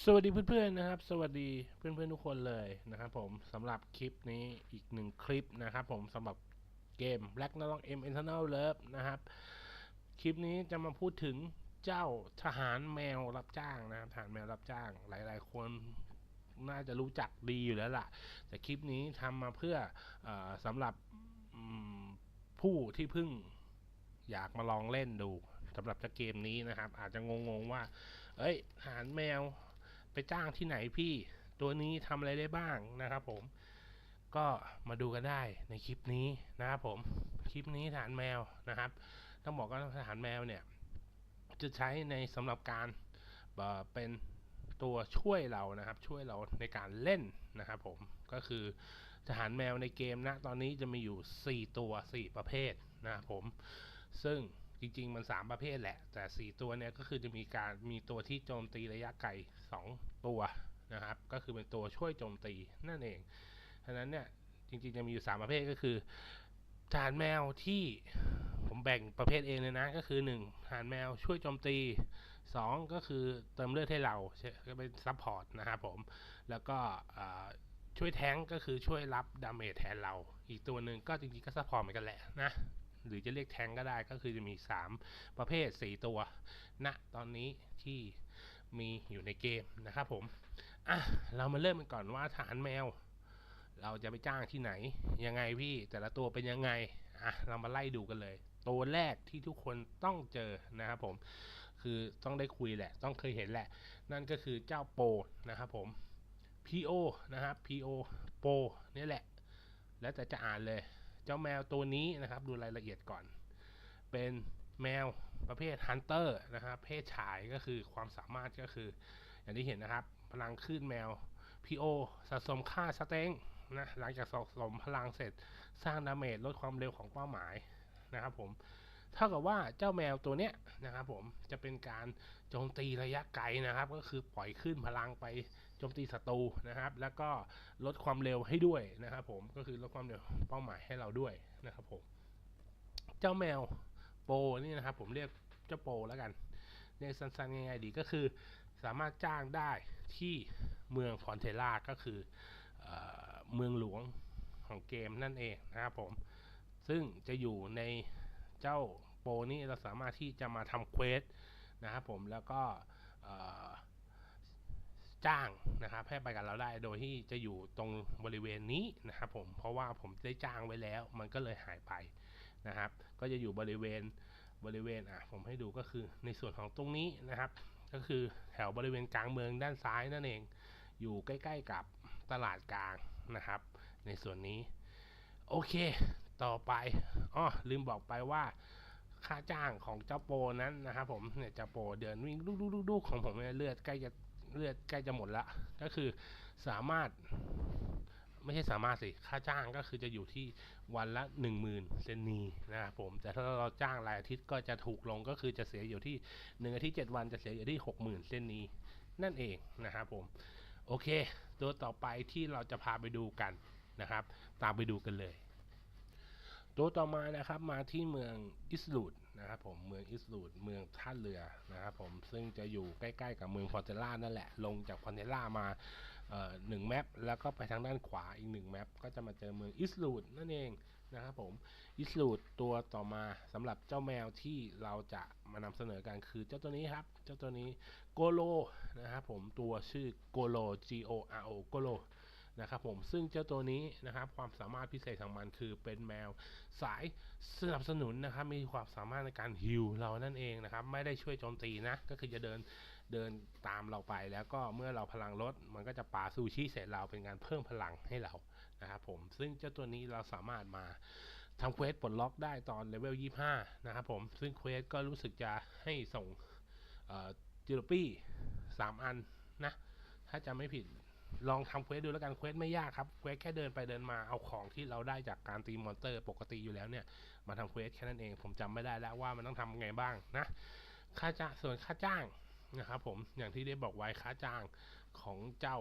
สวัสดีเพื่อนๆนะครับ สวัสดีเพื่อนๆทุกคนเลยนะครับผมสำหรับคลิปนี้อีกหนึ่งคลิปนะครับผมสำหรับเกม Black n a l o n M Eternal Love นะครับ คลิปนี้จะมาพูดถึงเจ้าทหารแมวรับจ้างนะครับทหารแมวรับจ้าง หลายๆ คนน่าจะรู้จักดีอยู่แล้วล่ะ แต่คลิปนี้ทำมาเพื่ออสำหรับผู้ที่เพิ่งอยากมาลองเล่นดูสำหรับเจ้าเกมนี้นะครับ อาจจะงงๆว่า เอ้ยทหารแมว ไปจ้างที่ไหนพี่ตัวนี้ทำอะไรได้บ้างนะครับผมก็มาดูกันได้ในคลิปนี้นะครับผมคลิปนี้ทหารแมวนะครับ ต้องบอกว่าทหารแมวเนี่ย จะใช้ในสำหรับการเอ่อเป็นตัวช่วยเรานะครับ ช่วยเราในการเล่นนะครับผมก็คือทหารแมวในเกมนะ ตอนนี้จะมีอยู่ 4 ตัว 4 ประเภทนะครับผม ซึ่ง จริง ๆ มัน 3 ประเภทแหละ แต่ 4 ตัวเนี่ยก็คือจะมีการมีตัวที่โจมตีระยะไกล 2 ตัวนะครับ ก็คือเป็นตัวช่วยโจมตีนั่นเองฉะนั้นเนี่ยจริงๆจะมีอยู่ 3 ประเภทก็คือทหารแมวที่ผมแบ่งประเภทเองเลยนะ ก็คือ1ทหารแมวช่วยโจมตี 2 ก็คือเติมเลือดให้เราก็เป็นซัพพอร์ตนะครับผม แล้วก็ช่วยแท้งก็คือช่วยรับดาเมจแทนเรา อีกตัวหนึ่งก็จริงๆก็ซัพพอร์ตเหมือนกันแหละนะ หรือจะเรียกแทงก็ได้ก็คือจะมี 3 ประเภท 4 ตัวณนะตอนนี้ที่มีอยู่ในเกมนะครับผมอะเรามาเริ่มกันก่อนว่าทหารแมว เราจะไปจ้างที่ไหน ยังไงพี่แต่ละตัวเป็นยังไงอะเรามาไล่ดูกันเลย ตัวแรกที่ทุกคนต้องเจอนะครับผม คือต้องได้คุยแหละ ต้องเคยเห็นแหละ นั่นก็คือเจ้าโปนะครับผม PO นะครับ PO โปนี่แหละ แล้วแต่จะอ่านเลย เจ้าแมวตัวนี้นะครับ ดูรายละเอียดก่อน เป็นแมวประเภทฮันเตอร์นะครับเพศชายก็คือความสามารถก็คือ อย่างที่เห็นนะครับ พลังขึ้นแมว PO สะสมค่าสเต็งนะหลังจากสะสมพลังเสร็จสร้างดาเมจลดความเร็วของเป้าหมายนะครับผมเท่ากับว่าเจ้าแมวตัวเนี้ยนะครับผมจะเป็นการโจมตีระยะไกลนะครับ ก็คือปล่อยขึ้นพลังไป จมตีศัตรูนะครับ แล้วก็ลดความเร็วให้ด้วยนะครับผมก็คือลดความเร็วเป้าหมายให้เราด้วยนะครับผมเจ้าแมวโปนี่นะครับผมเรียกเจ้าโปแล้วกันเรียกสั้นๆง่ายๆดีก็คือสามารถจ้างได้ที่เมืองฟอนเทล่าก็คือเอเมืองหลวงของเกมนั่นเองนะครับผมซึ่งจะอยู่ในเจ้าโปนี้เราสามารถที่จะมาทำเควสนะครับผมแล้วก็ จ้างนะครับให้ไปกับเราได้โดยที่จะอยู่ตรงบริเวณนี้นะครับผมเพราะว่าผมได้จ้างไว้แล้ว มันก็เลยหายไปนะครับ ก็จะอยู่บริเวณบริเวณอะผมให้ดูก็คือในส่วนของตรงนี้นะครับ ก็คือแถวบริเวณกลางเมืองด้านซ้ายนั่นเอง อยู่ใกล้ ๆ กับตลาดกลางนะครับ ในส่วนนี้ โอเค ต่อไปอ๋อลืมบอกไปว่าค่าจ้างของเจ้าโปนั้นนะครับผมเนี่ยเจ้าโปเดินวิ่งลูกๆๆๆของผมเนี่ยเลือดใกล้จะ เลือดใกล้จะหมดละก็คือสามารถไม่ใช่สามารถสิ ค่าจ้างก็คือจะอยู่ที่วันละ 10,000 เซนนีนะครับผม แต่ถ้าเราจ้างรายอาทิตย์ก็จะถูกลงก็คือจะเสียอยู่ที่ 1 อาทิตย์ 7 วันจะเสียอยู่ที่ 60,000 เซนนีนั่นเองนะครับผม โอเค ตัวต่อไปที่เราจะพาไปดูกันนะครับ ตามไปดูกันเลย ตัวต่อมานะครับมาที่เมืองอิสลูด นะครับผมเมืองอิสลูดเมืองท่าเรือนะครับผมซึ่งจะอยู่ใกล้ๆกับเมืองฟอนเทล่านั่นแหละ ลงจากฟอนเทล่ามาหนึ่งแมปแล้วก็ไปทางด้านขวาอีกหนึ่งแมปก็จะมาเจอเมืองอิสลูดนั่นเองนะครับผมอิสลูดตัวต่อมาสำหรับเจ้าแมวที่เราจะมานำเสนอกันคือเจ้าตัวนี้ครับ เจ้าตัวนี้โกโลนะครับผมตัวชื่อโกโล G O R O โกโล นะครับผมซึ่งเจ้าตัวนี้นะครับความสามารถพิเศษของมันคือเป็นแมวสายสนับสนุนนะครับมีความสามารถในการฮิวเรานั่นเองนะครับไม่ได้ช่วยโจมตีนะก็คือจะเดินเดินตามเราไป แล้วก็เมื่อเราพลังลดมันก็จะปาซูชิใส่เราเป็นการเพิ่มพลังให้เรานะครับผมซึ่งเจ้าตัวนี้เราสามารถมาทำเควสปลดล็อกได้ตอนเลเวล25 นะครับผมซึ่งเควสก็รู้สึกจะให้ส่งจิโรปี้สามอันนะ ถ้าจำไม่ผิด ลองทำเควสดูแล้วกันเควสไม่ยากครับเควสแค่เดินไปเดินมาเอาของที่เราได้จากการตีมอนเตอร์ ปกติอยู่แล้วเนี่ย มาทำเควสแค่นั้นเอง ผมจำไม่ได้แล้วว่ามันต้องทำไงบ้างนะค่าจ้างส่วนค่าจ้างนะครับผมอย่างที่ได้บอกไว้ค่าจ้างของเจ้า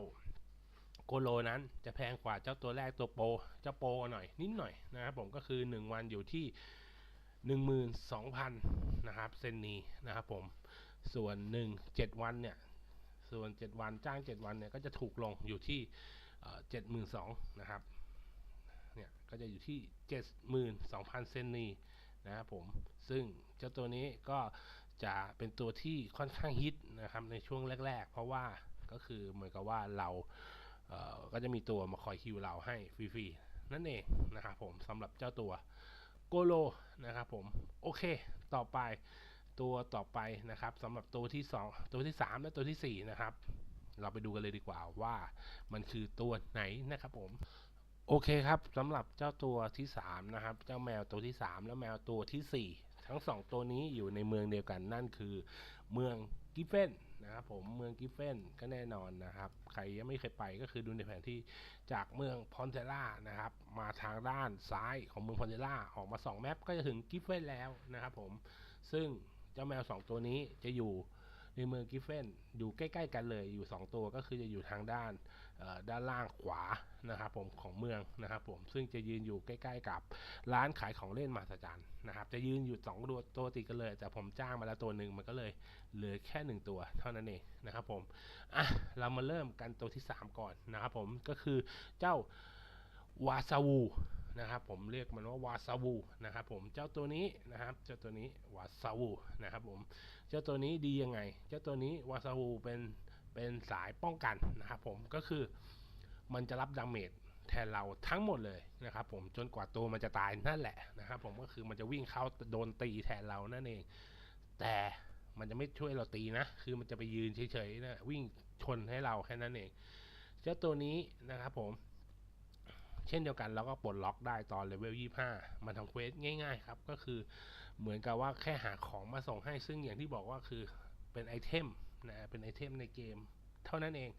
โกโลนั้นจะแพงกว่าเจ้าตัวแรกตัวโปเจ้าโปหน่อยนิดหน่อยนะครับผมก็คือ 1 วันอยู่ที่ 12,000 นะครับเซนนีนะครับผมส่วน 1 7 วันเนี่ย ส่วน 7 วันจ้าง 7 วันเนี่ยก็จะถูกลงอยู่ที่เจ็ดหมื่นสองนะครับเนี่ยก็จะอยู่ที่เจ็ดหมื่นสองพันเซนนีนะครับผมซึ่งเจ้าตัวนี้ก็จะเป็นตัวที่ค่อนข้างฮิตนะครับในช่วงแรก ๆ เพราะว่าก็คือเหมือนกับว่าเราเก็จะมีตัวมาคอยฮิวเราให้ฟรีๆ นั่นเองนะครับผมสำหรับเจ้าตัวโกโลนะครับผม โอเค ต่อไป ตัวต่อไปนะครับสำหรับตัวที่ 2 ตัวที่ 3 และตัวทีสี่ 4 นะครับ เราไปดูกันเลยดีกว่าว่ามันคือตัวไหนนะครับผมโอเคครับสำหรับเจ้าตัวที่ 3 นะครับ เจ้าแมวตัวที่ 3 และแมวตัวทีสี่ 4 ทั้ง 2 ตัวนี้อยู่ในเมืองเดียวกันนั่นคือเมืองกิฟเฟนนะครับผมเมืองกิฟเฟนก็แน่นอนนะครับ ใครยังไม่เคยไปก็คือดูในแผนที่จากเมืองพอนเทล่านะครับ มาทางด้านซ้ายของเมืองพอนเทล่าออกมา 2 แมปก็จะถึงกิฟเฟนแล้วนะครับผมซึ่ง เจ้าแมว2ตัวนี้จะอยู่ในเมืองกิฟเฟนอยู่ใกล้ๆกันเลยอยู่ 2 ตัวก็คือจะอยู่ทางด้านด้านล่างขวานะครับผมของเมืองนะครับผมซึ่งจะยืนอยู่ใกล้ ๆ กับร้านขายของเล่นมหัศจรรย์นะครับจะยืนอยู่2ตัวตัวติดกันเลย แต่ผมจ้างมาแล้วตัวหนึ่งมันก็เลยเหลือแค่ 1 ตัวเท่านั้นเองนะครับผมอะเรามาเริ่มกันตัวที่ 3 ก่อนนะครับผมก็คือเจ้าวาซาวู นะครับผมเรียกมันว่าวาซาวูนะครับผมเจ้าตัวนี้นะครับเจ้าตัวนี้วาซาวูนะครับผมเจ้าตัวนี้ดียังไง เจ้าตัวนี้วาซาวูเป็นเป็นสายป้องกันนะครับผมก็คือมันจะรับดาเมจแทนเราทั้งหมดเลยนะครับผมจนกว่าตัวมันจะตายนั่นแหละนะครับผมก็คือมันจะวิ่งเข้าโดนตีแทนเรานั่นเอง แต่มันจะไม่ช่วยเราตีนะ คือมันจะไปยืนเฉยๆนะวิ่งชนให้เราแค่นั้นเอง เจ้าตัวนี้นะครับผม เช่นเดียวกันเราก็ปลดล็อกได้ตอนเลเวล25 มันทำเควสง่าย ๆ ครับ ก็คือเหมือนกับว่าแค่หาของมาส่งให้ซึ่งอย่างที่บอกว่าคือเป็นไอเทมนะเป็นไอเทมในเกมเท่านั้นเอง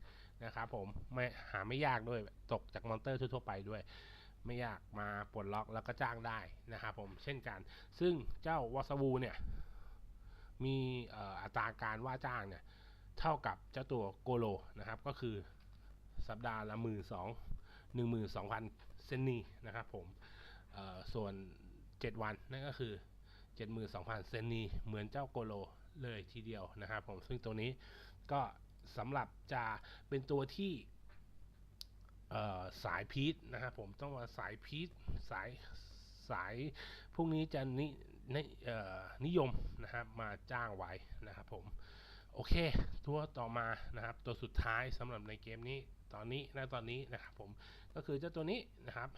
นะครับผมไม่หาไม่ยากด้วยตกจากมอนเตอร์ทั่วๆไปด้วย ไม่ยากมาปลดล็อกแล้วก็จ้างได้นะครับผมเช่นกัน ซึ่งเจ้าวาสวูเนี่ยมีอ่ออัตราการว่าจ้างเนี่ยเท่ากับเจ้าตัวโกโลนะครับ ก็คือสัปดาห์ละหมื่นสอง หนึ่งหมื่นสองพันเซนนีนะครับผมเอ่อส่วน 7 วันนั่นก็คือ 72,000 เซนนีเหมือนเจ้าโกโลเลยทีเดียวนะครับผมซึ่งตัวนี้ก็สำหรับจะเป็นตัวที่สายพีทนะครับผมต้องว่าสายพีทสายสายพวกนี้จะนินเอ่อนิยมนะครับมาจ้างไว้นะครับผมโอเค ตัวต่อมานะครับตัวสุดท้ายสำหรับในเกมนี้ตอนนี้นะตอนนี้นะครับผม ก็คือเจ้าตัวนี้นะครับ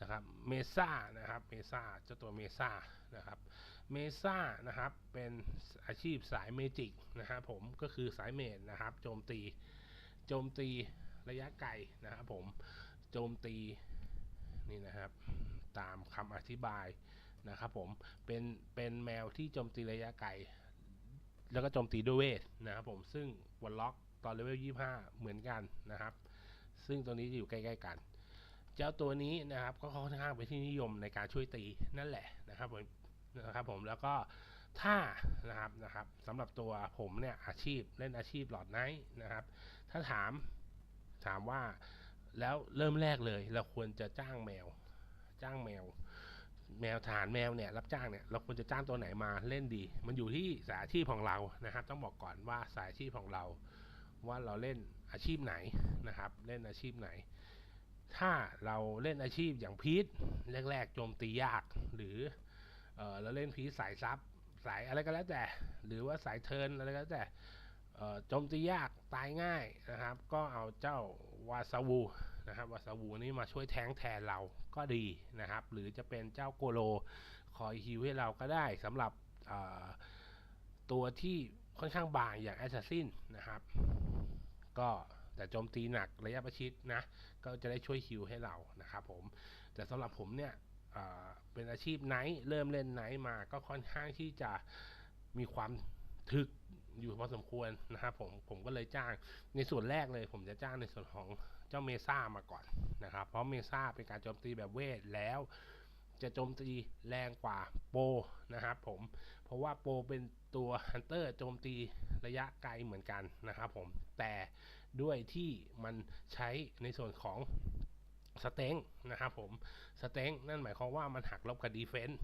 นะครับเมซ่านะครับเมซ่าเจ้าตัวเมซ่านะครับเมซ่านะครับเป็นอาชีพสายเมจิกนะครับผมก็คือสายเมจนะครับโจมตีโจมตีระยะไกลนะครับผมโจมตีนี่นะครับตามคำอธิบายนะครับผมเป็นเป็นแมวที่โจมตีระยะไกลแล้วก็โจมตีด้วยเวทนะครับผมซึ่งวันล็อกตอนเลเวล 25 เหมือนกันนะครับ ซึ่งตัวนี้จะอยู่ใกล้ๆกัน เจ้าตัวนี้นะครับก็ค่อนข้างเป็นที่นิยมในการช่วยตีนั่นแหละนะครับผมนะครับผมแล้วก็ถ้านะครับนะครับสำหรับตัวผมเนี่ยอาชีพเล่นอาชีพหลอดไนท์นะครับ ถ้าถามถามว่าแล้วเริ่มแรกเลย เราควรจะจ้างแมว จ้างแมว แมวฐานแมวเนี่ยรับจ้างเนี่ยเราควรจะจ้างตัวไหนมาเล่นดี มันอยู่ที่สายอาชีพของเรานะครับ ต้องบอกก่อนว่าสายอาชีพของเรา ว่าเราเล่นอาชีพไหนนะครับ เล่นอาชีพไหน ถ้าเราเล่นอาชีพอย่างพีทแรกๆโจมตียากหรือเออเราเล่นพีทสายซับสายอะไรก็แล้วแต่ หรือว่าสายเทินอะไรก็แล้วแต่โจมตียากตายง่ายนะครับ ก็เอาเจ้าวาซาวูนะครับวาซาวูนี่มาช่วยแทงแทนเราก็ดีนะครับ หรือจะเป็นเจ้าโกโลคอยฮิวให้เราก็ได้สำหรับตัวที่ ค่อนข้างบางอย่างแอสซัสซินนะครับ ก็แต่โจมตีหนักระยะประชิดนะ ก็จะได้ช่วยฮิวให้เรานะครับผม แต่สำหรับผมเนี่ยเป็นอาชีพไนท์เริ่มเล่นไนท์มาก็ค่อนข้างที่จะมีความถึกอยู่พอสมควรนะครับผมผมก็เลยจ้างในส่วนแรกเลย ผมจะจ้างในส่วนของเจ้าเมซ่ามาก่อนนะครับ เพราะเมซ่าเป็นการโจมตีแบบเวทแล้ว จะโจมตีแรงกว่าโปนะครับผมเพราะว่าโปเป็นตัวฮันเตอร์โจมตีระยะไกลเหมือนกันนะครับผมแต่ด้วยที่มันใช้ในส่วนของสเต็งนะครับผมสเต็งนั่นหมายความว่ามันหักลบกับดีเฟนส์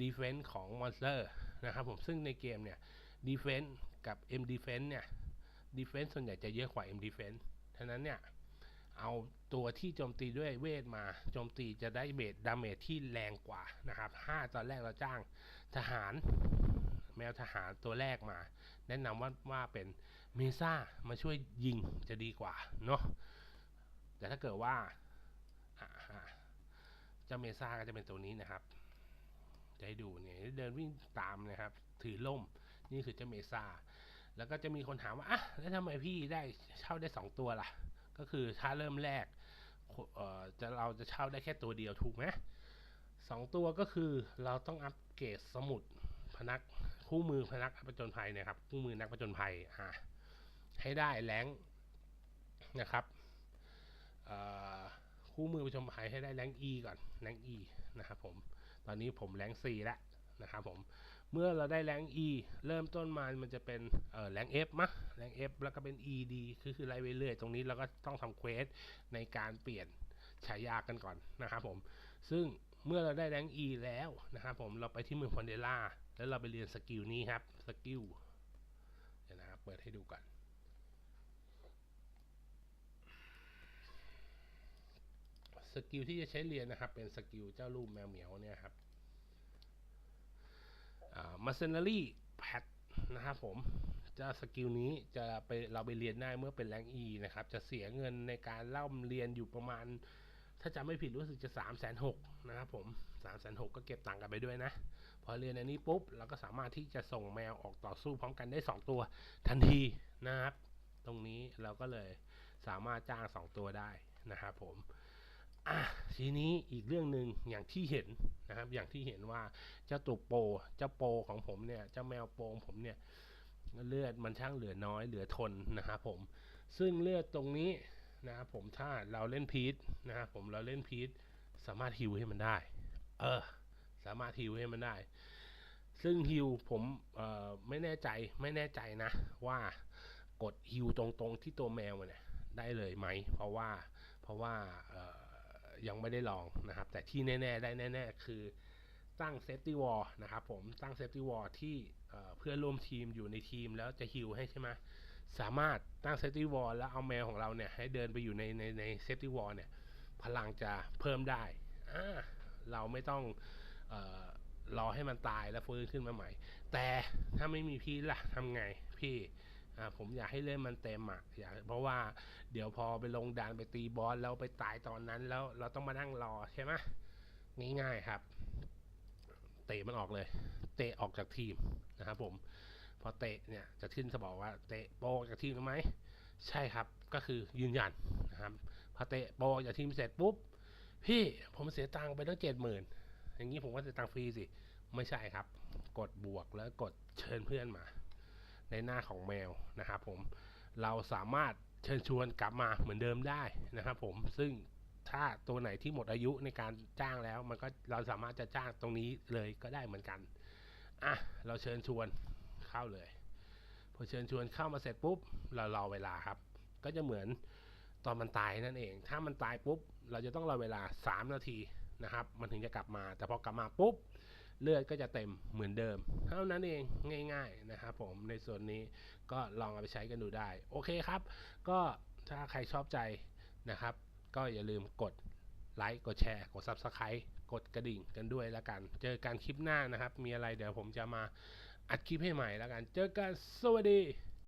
ดีเฟนส์ของมอนสเตอร์นะครับผมซึ่งในเกมเนี่ยดีเฟนส์กับ M Defense เนี่ย defense ส่วนใหญ่จะเยอะกว่า M defense ฉะนั้นเนี่ย เอาตัวที่โจมตีด้วยเวทมาโจมตีจะได้เบสดาเมจที่แรงกว่านะครับ 5 ตอนแรกเราจ้างทหารแมวทหารตัวแรกมา แนะนำว่าว่าเป็นเมซ่ามาช่วยยิงจะดีกว่าเนาะแต่ถ้าเกิดว่าเจ้าเมซ่าก็จะเป็นตัวนี้นะครับ จะให้ดูเนี่ยเดินวิ่งตามนะครับ ถือล่มนี่คือเจ้าเมซ่าแล้วก็จะมีคนถามว่าอะแล้วทำไมพี่ได้เช่าได้สองตัวล่ะ ก็คือถ้าเริ่มแรกเอ่อจะเราจะเช่าได้แค่ตัวเดียวถูกไหมสองตัวก็คือเราต้องอัปเกรดสมุดพนักคู่มือพนักประจนภัยนะครับ คู่มือนักประจนภัยอ่าให้ได้แรงนะครับคู่มือประจนภัยให้ได้แรง E ก่อนแรง E นะครับผมตอนนี้ผมแรง C แล้วนะครับผม เมื่อเราได้แรง E เริ่มต้นมามันจะเป็นแรง F มะแรง F แล้วก็เป็น ED คือคือไล่ไปเรื่อยตรงนี้เราก็ต้องทำเควสในการเปลี่ยนฉายากันก่อนนะครับผม ซึ่งเมื่อเราได้แรง E แล้วนะครับผมเราไปที่เมืองพอนเดล่าแล้วเราไปเรียนสกิลนี้ครับสกิลเดี๋ยวนะครับเปิดให้ดูก่อนสกิลที่จะใช้เรียนนะครับ เป็นสกิลเจ้ารูปแมวเหมียวเนี่ยครับ มาเซนารีแพทนะครับผมจะสกิลนี้จะไปเราไปเรียนได้เมื่อเป็นแรง E นะครับ จะเสียเงินในการเล่าเรียนอยู่ประมาณ ถ้าจำไม่ผิดรู้สึกจะ3ามแสนหกนะครับผม3ามแสนหกก็เก็บตังค์กันไปด้วยนะ พอเรียนอันนี้ปุ๊บ เราก็สามารถที่จะส่งแมวออกต่อสู้พร้อมกันได้ 2 ตัวทันทีนะครับ ตรงนี้เราก็เลยสามารถจ้าง 2 ตัวได้นะครับผม อะทีนี้อีกเรื่องหนึ่งอย่างที่เห็นนะครับอย่างที่เห็นว่าเจ้าตัวโปเจ้าโปของผมเนี่ยเจ้าแมวโปของผมเนี่ยเลือดมันช่างเหลือน้อยเหลือทนนะครับผมซึ่งเลือดตรงนี้นะครับผมถ้าเราเล่นพีทนะครับผมเราเล่นพีทสามารถฮิวให้มันได้ เออ สามารถฮิวให้มันได้ ซึ่งฮิวผมเอ่อไม่แน่ใจไม่แน่ใจนะ ว่ากดฮิวตรงๆที่ตัวแมวเนี่ยได้เลยไหม เพราะว่าเพราะว่าเอ่อ ยังไม่ได้ลองนะครับ แต่ที่แน่ ๆ ได้แน่ ๆ คือตั้งเซฟตี้วอลนะครับผมตั้งเซฟตี้วอลที่เพื่อนร่วมทีมอยู่ในทีมแล้วจะฮิวให้ใช่ไหมสามารถตั้งเซฟตี้วอลแล้วเอาแมวของเราเนี่ยให้เดินไปอยู่ในในในเซฟตี้วอลเนี่ยพลังจะเพิ่มได้อ่าเราไม่ต้องออรอให้มันตายแล้วฟื้นขึ้นมาใหม่ แต่ถ้าไม่มีพี่ล่ะทำไงพี่ อ่าผมอยากให้เล่นมันเต็มอะอยากเพราะว่าเดี๋ยวพอไปลงดานไปตีบอสแล้วไปตายตอนนั้นแล้วเราต้องมานั่งรอใช่ไหมง่ายๆครับ เตะมันออกเลย เตะออกจากทีมนะครับผมพอเตะเนี่ยจะขึ้นจะบอกว่าเตะโปออกจากทีมหรือไหมใช่ครับก็คือยืนยันนะครับพอเตะโปออกจากทีมเสร็จปุ๊บพี่ผมเสียตังค์ไปตั้งเจ็ดหมื่นอย่างนี้ผมก็เสียตังค์ฟรีสิ ไม่ใช่ครับ กดบวกแล้วกดเชิญเพื่อนมา ในหน้าของแมวนะครับผมเราสามารถเชิญชวนกลับมาเหมือนเดิมได้นะครับผมซึ่งถ้าตัวไหนที่หมดอายุในการจ้างแล้วมันก็เราสามารถจะจ้างตรงนี้เลยก็ได้เหมือนกันอะเราเชิญชวนเข้าเลยพอเชิญชวนเข้ามาเสร็จปุ๊บเรารอเวลาครับ ก็จะเหมือนตอนมันตายนั่นเอง ถ้ามันตายปุ๊บ เราจะต้องรอเวลา 3 นาทีนะครับ มันถึงจะกลับมา แต่พอกลับมาปุ๊บ เลือดก็จะเต็มเหมือนเดิม เท่านั้นเองง่าย ๆนะครับผมในส่วนนี้ก็ลองเอาไปใช้กันดูได้ โอเคครับ ก็ถ้าใครชอบใจนะครับ ก็อย่าลืมกดไลค์กดแชร์กด Subscribe กดกระดิ่งกันด้วยแล้วกัน เจอกันคลิปหน้านะครับ มีอะไรเดี๋ยวผมจะมาอัดคลิปให้ใหม่แล้วกัน เจอกันสวัสดี